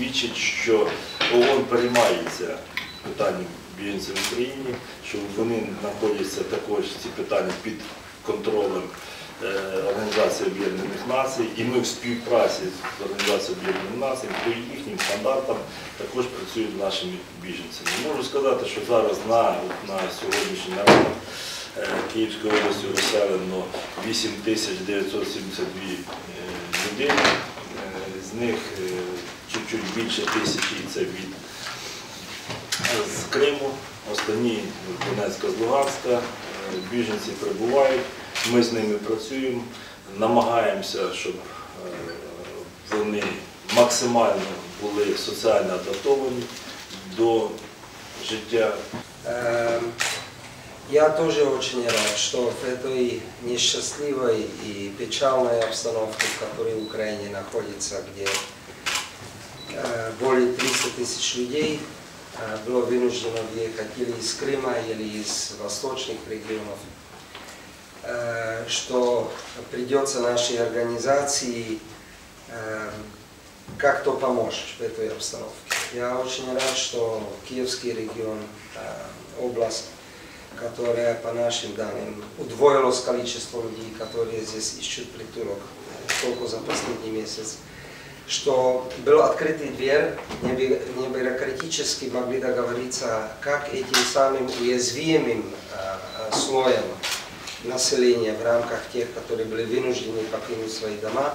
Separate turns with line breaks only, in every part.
свідчить, що ООН переймається питанням біженців в Україні, що вони знаходяться також ці питання під контролем е, Організації Об'єднаних Націй, і ми в співпраці з Організацією Об'єднаних Націй по їхнім стандартам також працюємо з нашими біженцями. Можу сказати, що зараз на, на сьогоднішній ранок е, Київської області розселено 8972 е, людей, Е, з них е, чуть-чуть більше тисячі це від з Криму, останні з Донецька, з Луганська. Е, Біженці прибувають, ми з ними працюємо, намагаємося, щоб е, вони максимально були соціально адаптовані до життя.
Эм, Я тоже очень рад, что в этой несчастливой и печальной обстановке, в которой Украина находится, где э, более 300 тысяч людей э, было вынуждено въехать или из Крыма, или из восточных регионов, э, что придется нашей организации э, как-то помочь в этой обстановке. Я очень рад, что Киевский регион, э, область, которая, по нашим данным, удвоилось количество людей, которые здесь ищут притулок э, только за последний месяц, что был открытый дверь, не бю- не бюрократически могли договориться, как этим самым уязвимым э, э, слоем населения в рамках тех, которые были вынуждены покинуть свои дома,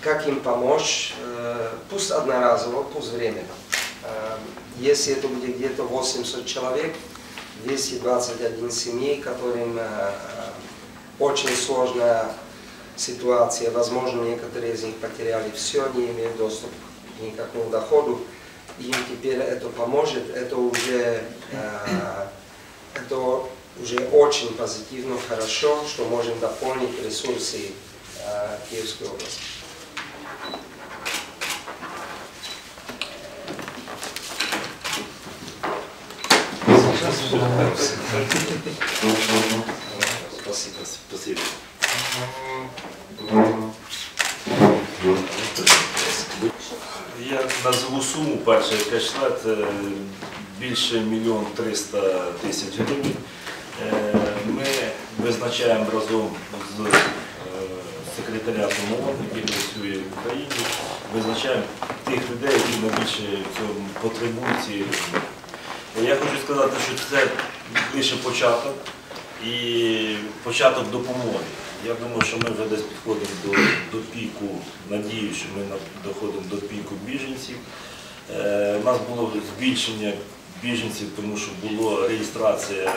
как им помочь, э, пусть одноразово, пусть временно. Если это будет где-то 800 человек, 221 семей, которым очень сложная ситуация, возможно, некоторые из них потеряли все, не имеют доступ к никакому доходу, им теперь это поможет, это уже, э, это уже очень позитивно, хорошо, что можем дополнить ресурсы э, Киевской области.
Спасибо. Спасибо. Я назву суму, перша, яка йшла, це більше мільйон триста тисяч гривень. Е, Ми визначаємо разом з е, секретаріатом ООН, який працює в Україні, визначаємо тих людей, які найбільше потребують цієї. Я хочу сказати, що це лише початок і початок допомоги. Я думаю, що ми вже десь підходимо до, до піку, надію, що ми доходимо до піку біженців. Е, у нас було збільшення біженців, тому що була реєстрація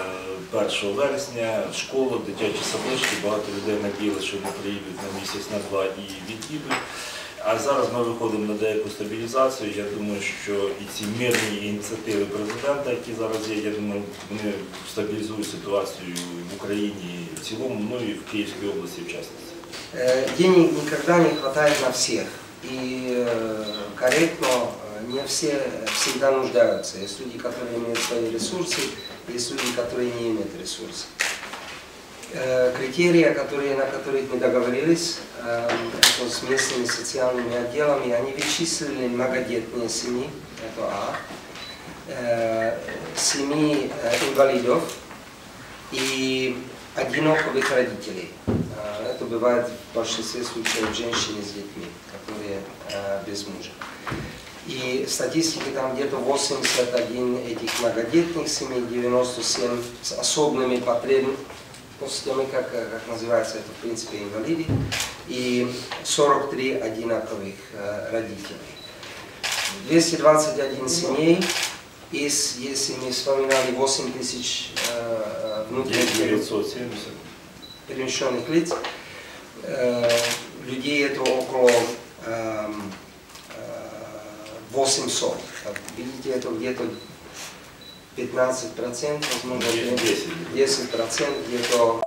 1 вересня, школа, дитячі садочки, багато людей надіялися, що вони приїдуть на місяць, на два і від'їдуть. А зараз ми виходимо на деяку стабілізацію. Я думаю, що і ці мирні ініціативи президента, які зараз є, я думаю, вони стабілізують ситуацію в Україні в цілому, ну і в Київській області в частності.
Э, Денег никогда не хватает на всех. И э, корректно э, не все всегда нуждаются. Есть люди, которые имеют свои ресурсы, есть люди, которые не имеют ресурсов. Э, Критерии, которые, на которых мы договорились э, это с местными социальными отделами, они вычислили многодетные семьи, это А, э, семьи инвалидов и одиноковых родителей. Это бывает в большинстве случаев женщины с детьми, которые без мужа. И статистики там где-то 81 этих многодетных семей, 97 с особыми потребностями, как, э, как называется это в принципе инвалиды, и 43 одинаковых э, родителей. 221 семей, из, если мы вспоминали 8 тысяч э,
Є
внутренних
970.
перемещенных лиц, э, людей это около эм, э, 800. Как видите, это где-то 15%, возможно,
Є 10.
10% где-то